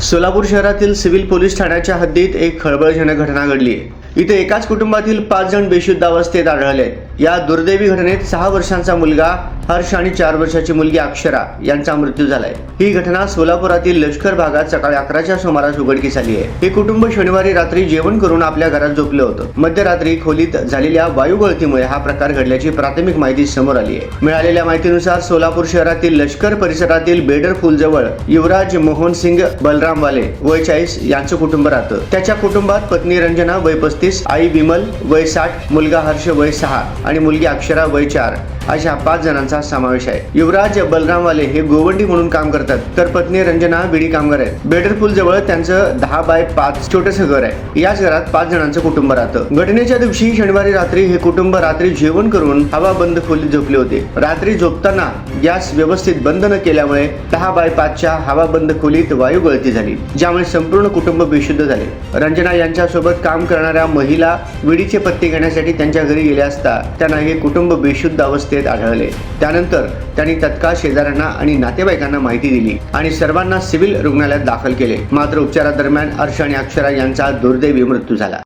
सोलापूर शहरातील civil police ठाण्याच्या हद्दीत एक खळबळजनक घटना घडली आहे. इथे एकाच कुटुंबातील पाच जण बेशुद्ध अवस्थेत आढळले आहेत. या दुर्दैवी घटनेत सहा वर्षांचा मुलगा हर्ष आणि चार वर्षाची मुलगी अक्षरा यांचा मृत्यू झालाय. ही घटना सोलापुरातील लष्कर भागात सकाळी अकराच्या सुमारास उघडकीस आली आहे. हे कुटुंब शनिवारी रात्री जेवण करून आपल्या घरात झोपलं होतं. मध्यरात्री खोलीत झालेल्या वायुगळतीमुळे हा प्रकार घडल्याची प्राथमिक माहिती समोर आली आहे. मिळालेल्या माहितीनुसार सोलापूर शहरातील लष्कर परिसरातील बेडर पूलजवळ युवराज मोहन सिंग बलरामवाले वय चाळीस यांचं कुटुंब राहतं. त्याच्या कुटुंबात पत्नी रंजना वय पस्तीस आई विमल वय साठ मुलगा हर्ष वय सहा. आणि मुलगी अक्षरा वय चार अशा पाच जणांचा समावेश आहे. युवराज बलरामवाले हे गोवंडी म्हणून काम करतात. तर पत्नी रंजना बिडी कामगार आहेत. बेडरपूल जवळ त्यांचं दहा बाय पाच छोटस घर आहे. याच घरात पाच जणांचं कुटुंब राहतं. घटनेच्या दिवशी शनिवारी रात्री हे कुटुंब रात्री जेवण करून हवा बंद खोलीत झोपले होते. रात्री झोपताना गॅस व्यवस्थित बंद न केल्यामुळे दहा बाय पाचच्या हवा बंद खोलीत वायू गळती झाली ज्यामुळे संपूर्ण कुटुंब बेशुद्ध झाले. रंजना यांच्यासोबत काम करणाऱ्या महिला विडीचे पत्ते घेण्यासाठी त्यांच्या घरी गेल्या असता त्यांना हे कुटुंब बेशुद्ध अवस्थेत आढळले. त्यानंतर त्यांनी तत्काळ शेजाऱ्यांना आणि नातेवाईकांना माहिती दिली आणि सर्वांना सिव्हिल रुग्णालयात दाखल केले. मात्र उपचारादरम्यान अर्ष आणि अक्षरा यांचा दुर्दैवी मृत्यू झाला.